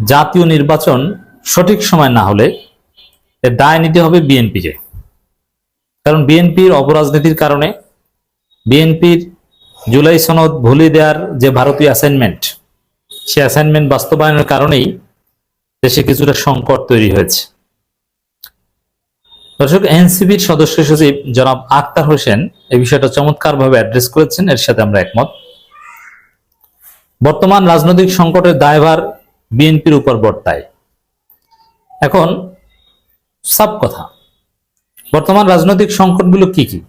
জাতীয় নির্বাচন সঠিক সময় না হলে দায় নিতে হবে বিএনপিকে। কারণ বিএনপির অপরাজনীতির কারণে বিএনপির জুলাই সনদ ভুলে দেওয়ার যে ভারতীয় অ্যাসাইনমেন্ট সে অ্যাসাইনমেন্ট বাস্তবায়নের কারণেই দেশে কিছুটা সংকট তৈরি হয়েছে। দর্শক, এনসিপির সদস্য সচিব জনাব আক্তার হোসেন এই বিষয়টা চমৎকারভাবে অ্যাড্রেস করেছেন, এর সাথে আমরা একমত। বর্তমান রাজনৈতিক সংকটের দায়ভার বিএনপির উপর বর্তায়। এখন, সব কথা। বর্তমান রাজনৈতিক সংকটগুলো কি কি?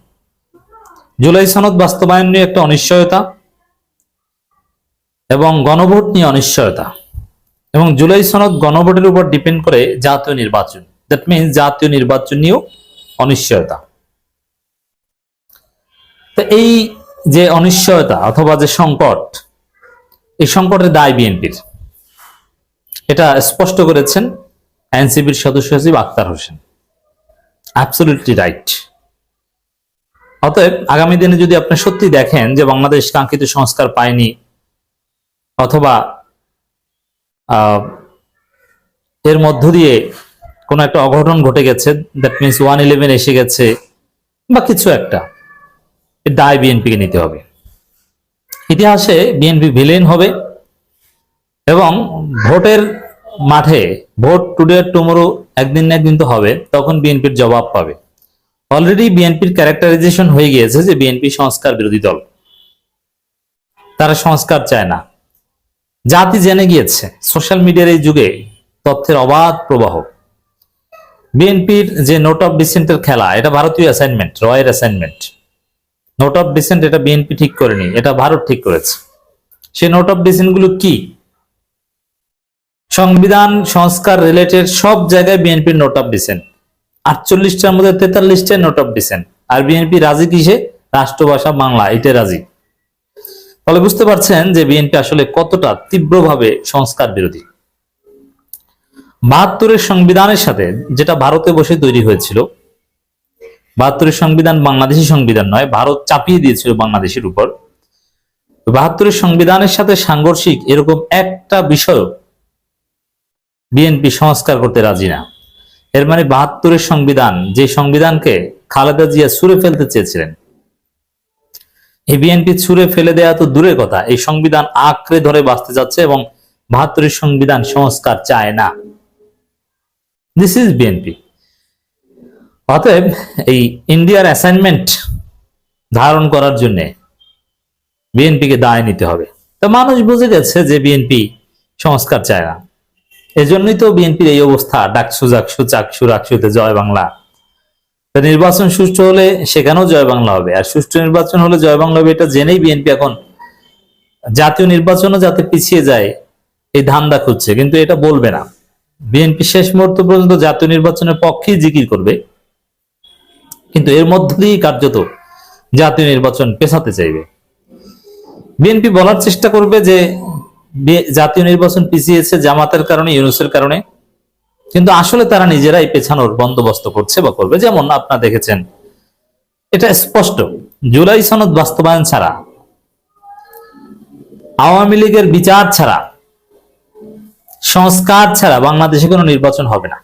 জুলাই সনদ বাস্তবায়ন নিয়ে একটা অনিশ্চয়তা এবং গণভোট নিয়ে অনিশ্চয়তা এবং জুলাই সনদ গণভোটের উপর ডিপেন্ড করে জাতীয় নির্বাচন। দ্যাট মিনস জাতীয় নির্বাচন নিয়েও অনিশ্চয়তা। তো এই যে অনিশ্চয়তা অথবা যে সংকট, এই সংকটের দায় বিএনপির। এটা স্পষ্ট করেছেন এনসিপির সদস্য সচিব আক্তার হোসেন। অ্যাবসলিউটলি রাইট অতএব আগামী দিনে যদি আপনি সত্যি দেখেন যে বাংলাদেশ কাঙ্ক্ষিত সংস্কার পায়নি অথবা এর মধ্য দিয়ে কোনো একটা অঘটন ঘটে গেছে দ্যাট মিনস ওয়ান ইলেভেন এসে গেছে, বা কিছু একটা দায় বিএনপিকে নিতে হবে। ইতিহাসে বিএনপি ভিলেন হবে। এবং ভোটের মাঠে, ভোট টুডে টুমোরো একদিন না একদিন তো হবে, তখন বিএনপির জবাব পাবে। অলরেডি বিএনপির ক্যারেক্টারাইজেশন হয়ে গিয়েছে যে বিএনপি সংস্কার বিরোধী দল। তারা সংস্কার চায় না। জাতি জেনে গিয়েছে সোশ্যাল মিডিয়ার এই যুগে তথ্যের অবাধ প্রবাহ। বিএনপির যে নোট অফ ডিসেন্টের খেলা, এটা ভারতীয় অ্যাসাইনমেন্ট রয়ের অ্যাসাইনমেন্ট নোট অফ ডিসেন্ট এটা বিএনপি ঠিক করেনি, এটা ভারত ঠিক করেছে। সে নোট অফ ডিসেন্টগুলো কি? সংবিধান, সংস্কার রিলেটেড সব জায়গায় বিএনপির নোট অফ ডিসেন্ট আটচল্লিশটার মধ্যে তেতাল্লিশটায় নোট অফ ডিসেন্ট আর বিএনপি রাজি কিসে? রাষ্ট্রভাষা, বাংলা এটা রাজি। ফলে বুঝতে পারছেন যে বিএনপি আসলে কতটা তীব্রভাবে সংস্কার বিরোধী। বাহাত্তরের সংবিধানের সাথে যেটা ভারতে বসে তৈরি হয়েছিল, বাহাত্তরের সংবিধান বাংলাদেশি সংবিধান নয়, ভারত চাপিয়ে দিয়েছিল বাংলাদেশের উপর। বাহাত্তরের সংবিধানের সাথে সাংঘর্ষিক এরকম একটা বিষয় বিএনপি সংস্কার করতে রাজি না। এর মানে বাহাত্তরের সংবিধান, যে সংবিধানকে খালেদা জিয়া ছুঁড়ে ফেলতে চেয়েছিলেন। এই বিএনপি ছুঁড়ে ফেলে দেওয়া তো দূরের কথা। এই সংবিধান আঁকড়ে ধরে বাঁচতে যাচ্ছে এবং বাহাত্তরের সংবিধান সংস্কার চায় না। দিস ইজ বিএনপি অতএব এই ইন্ডিয়ার অ্যাসাইনমেন্ট ধারণ করার জন্য বিএনপিকে দায় নিতে হবে। তো মানুষ বুঝে গেছে যে বিএনপি সংস্কার চায় না। এজন্যই তো বিএনপির এই অবস্থা, ডাকসু, জাকসু, চাকসু, রাকসুতে জয় বাংলা। নির্বাচন সুষ্ঠু হলে সেখানেও জয় বাংলা হবে, আর সুষ্ঠু নির্বাচন হলে জয় বাংলা হবে এটা জেনেই বিএনপি এখন জাতীয় নির্বাচনও যাতে পিছিয়ে যায়, এই ধান্দা খুঁজছে, কিন্তু এটা বলবে না। বিএনপি শেষ মুহূর্ত পর্যন্ত জাতীয় নির্বাচনের পক্ষেই জিকির করবে, কিন্তু এর মধ্য দিয়েই কার্যত জাতীয় নির্বাচন পেছাতে চাইবে। বিএনপি বলার চেষ্টা করবে যে জাতীয় নির্বাচন পিছিয়েছে জামাতের কারণে, ইউনুসের কারণে। কিন্তু আসলে তারা নিজেরাই পেছানোর বন্দোবস্ত করছে বা করবে। যেমন আপনারা দেখেছেন, এটা স্পষ্ট। জুলাই সনদ বাস্তবায়ন ছাড়া, আওয়ামী লীগের বিচার ছাড়া, সংস্কার ছাড়া বাংলাদেশে কোনো নির্বাচন হবে না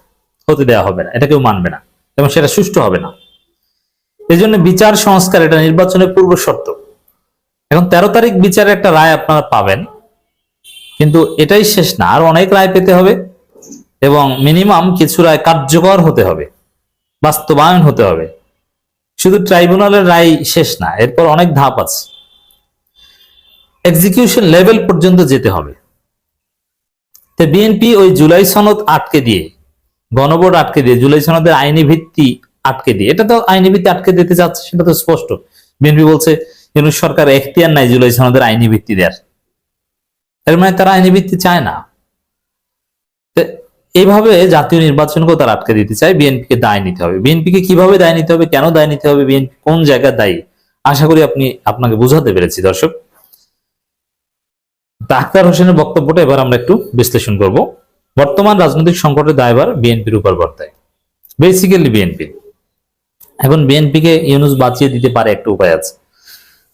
হতে দেওয়া হবে না, এটা কেউ মানবে না এবং সেটা সুষ্ঠু হবে না। এই জন্য বিচার, সংস্কার এটা নির্বাচনের পূর্ব শর্ত। এখন তেরো তারিখ বিচারের একটা রায় আপনারা পাবেন। কিন্তু এটাই শেষ না, আর অনেক রায় পেতে হবে এবং মিনিমাম কিছু রায় কার্যকর হতে হবে, বাস্তবায়ন হতে হবে। শুধু ট্রাইব্যুনালের রায় শেষ না, এরপর অনেক ধাপ আছে। এক্সিকিউশন লেভেল পর্যন্ত যেতে হবে। তো বিএনপি ওই জুলাই সনদ আটকে দিয়ে, গণভোট আটকে দিয়ে, জুলাই সনদের আইনি ভিত্তি আটকে দিয়ে, এটা তো আইনি ভিত্তি আটকে দিতে যাচ্ছে, সেটা তো স্পষ্ট। বিএনপি বলছে সরকার এখতিয়ার নাই জুলাই সনদের আইনি ভিত্তি দেওয়ার এর মানে তারা আইনি ভিত্তি চায় না। এইভাবে জাতীয় নির্বাচনকেও তারা আটকে দিতে চায়, বিএনপিকে দায় নিতে হবে। বিএনপিকে কীভাবে দায় নিতে হবে, কেন দায় নিতে হবে, বিএনপি কোন জায়গায় দায়ী, আশা করি আপনি, আপনাকে বুঝাতে পেরেছি, দর্শক। ডাক্তার হোসেনের বক্তব্যটা এবার আমরা একটু বিশ্লেষণ করব। বর্তমান রাজনৈতিক সংকটের দায়ভার বিএনপির উপর বর্তায়। Basically BNP. এখন বিএনপিকে ইউনুস বাঁচিয়ে দিতে পারে একটা উপায় আছে।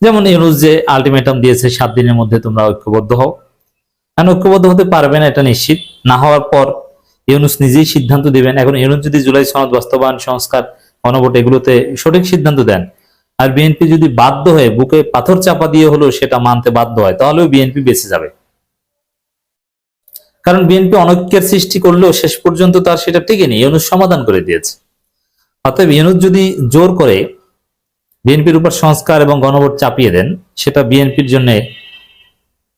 যেমন ইউনুস যে আলটিমেটাম দিয়েছে, সাত দিনের মধ্যে তোমরা ঐক্যবদ্ধ হও। এখন ঐক্যবদ্ধ হতে পারবে না এটা নিশ্চিত? না হওয়ার পর ইউনুস নিজেই সিদ্ধান্ত দিবেন। এখন ইউনুস যদি জুলাই সনদ বাস্তবায়ন, সংস্কার, গণভোট এগুলোতে সঠিক সিদ্ধান্ত দেন আর বিএনপি যদি বাধ্য হয়ে বুকে পাথর চাপা দিয়ে হলেও সেটা মানতে বাধ্য হয়, তাহলেও বিএনপি বেঁচে যাবে। কারণ বিএনপি অনৈক্যের সৃষ্টি করলেও শেষ পর্যন্ত তার সেটা টিকেনি, ইউনুস সমাধান করে দিয়েছে। অতএব ইউনুস যদি জোর করে বিএনপির উপর সংস্কার এবং গণভোট চাপিয়ে দেন, সেটা বিএনপির জন্য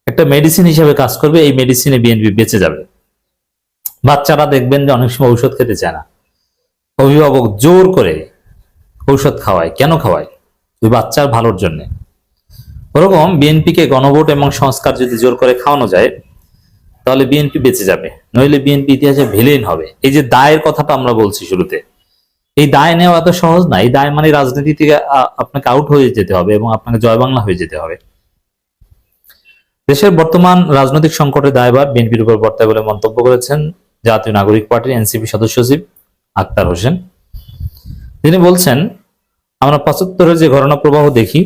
একটা মেডিসিন হিসেবে কাজ করবে, এই মেডিসিনে বিএনপি বেঁচে যাবে। বাচ্চারা দেখবেন যে অনেক সময় ঔষধ খেতে চায় না। অভিভাবক জোর করে ঔষধ খাওয়ায়। কেন খাওয়ায়? ওই বাচ্চার ভালোর জন্য। ওরকম বিএনপিকে গণভোট এবং সংস্কার যদি জোর করে খাওয়ানো যায়, তাহলে বিএনপি বেঁচে যাবে। নইলে বিএনপি ইতিহাসে ভিলেন হবে। এই যে দায়ের কথাটা আমরা বলছি শুরুতে, এই দায় নেওয়া এত সহজ না। এই দায় মানে রাজনীতি থেকে আপনাকে আউট হয়ে যেতে হবে এবং আপনাকে জয় বাংলা হয়ে যেতে হবে। দেশের বর্তমান রাজনৈতিক সংকটের দায়ভার বিএনপির উপর বর্তায় বলে মন্তব্য করেছেন জাতীয় নাগরিক পার্টির এনসিপি সদস্য সচিব আক্তার হোসেন। তিনি বলছেন, আমরা পঁচাত্তরের যে ঘটনা প্রবাহ দেখি,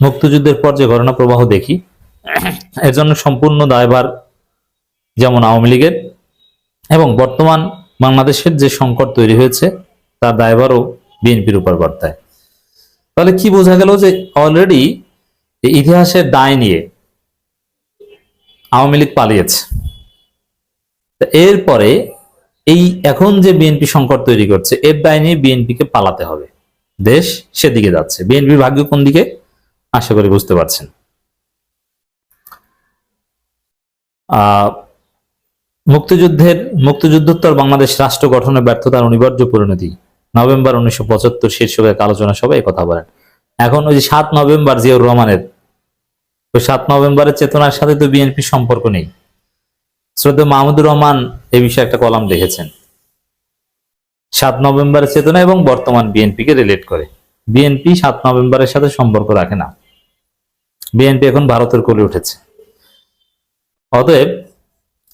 মুক্তিযুদ্ধের পর যে ঘটনা প্রবাহ দেখি, এর জন্য সম্পূর্ণ দায়ভার যেমন আওয়ামী লীগের এবং বর্তমান বাংলাদেশের যে সংকট তৈরি হয়েছে, তার দায়ভারও বিএনপির উপর বর্তায়। তাহলে কি বোঝা গেল যে অলরেডি ইতিহাসের দায় নিয়ে আওয়ামী লীগ পালিয়েছে। এরপরে এই এখন যে বিএনপি সংকট তৈরি করছে, এর দায় নিয়ে বিএনপিকে পালাতে হবে। দেশ সেদিকে যাচ্ছে। বিএনপির ভাগ্য কোন দিকে? আশা করি বুঝতে পারছেন। মুক্তিযুদ্ধের, মুক্তিযুদ্ধোত্তর বাংলাদেশ রাষ্ট্র গঠনে ব্যর্থতার অনিবার্য পরিণতি। নভেম্বর উনিশশো পঁচাত্তর শীর্ষক এক আলোচনা সভায় কথা বলেন। এখন ওই যে সাত নভেম্বর জিয়াউর রহমানের ওই সাত নভেম্বরের চেতনার সাথে তো বিএনপি সম্পর্ক নেই। শ্রদ্ধা মাহমুদুর রহমান এ বিষয়ে একটা কলাম লিখেছেন। সাত নভেম্বরের চেতনা এবং বর্তমান বিএনপিকে রিলেট করে। বিএনপি সাত নভেম্বরের সাথে সম্পর্ক রাখে না। বিএনপি এখন ভারতের কোলে উঠেছে। অতএব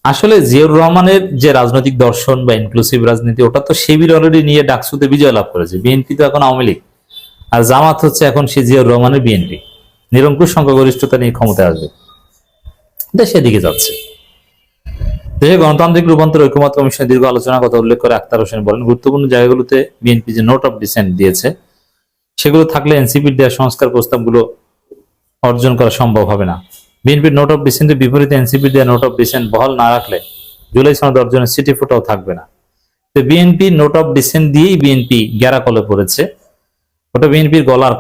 আসলে জিয়াউর রহমানের যে রাজনৈতিক দর্শন বা ইনক্লুসিভ রাজনীতি, ওটা তো শিবির অলরেডি নিয়ে ডাকসুতে বিজয় লাভ করেছে। বিএনপি তো এখন আওয়ামী লীগ। আর জামাত হচ্ছে এখন সে জিয়াউর রহমানের বিএনপি। নিরঙ্কুশ সংখ্যাগরিষ্ঠতা নিয়ে ক্ষমতায় আসবে। দেশ এদিকে যাচ্ছে। দেশে গণতান্ত্রিক রূপান্তর ঐক্যমত কমিশনের দীর্ঘ আলোচনার কথা উল্লেখ করে আক্তার হোসেন বলেন, গুরুত্বপূর্ণ জায়গাগুলোতে বিএনপি যে নোট অফ ডিসেন্ট দিয়েছে, সেগুলো থাকলে এনসিপির দেওয়া সংস্কার প্রস্তাবগুলো অর্জন করা সম্ভব হবে না। বিএনপির নোট অফ ডিসেন্টের বিপরীতে এনসিপির দেওয়া নোট অফ ডিসেন্ট বহাল না রাখলে জুলাই সনদ অর্জনের সিটি ফোটাও থাকবে না। তো বিএনপি নোট অফ ডিসেন্ট দিয়েই বিএনপি গ্যারাকলে পড়েছে। ওটা বিএনপির গলার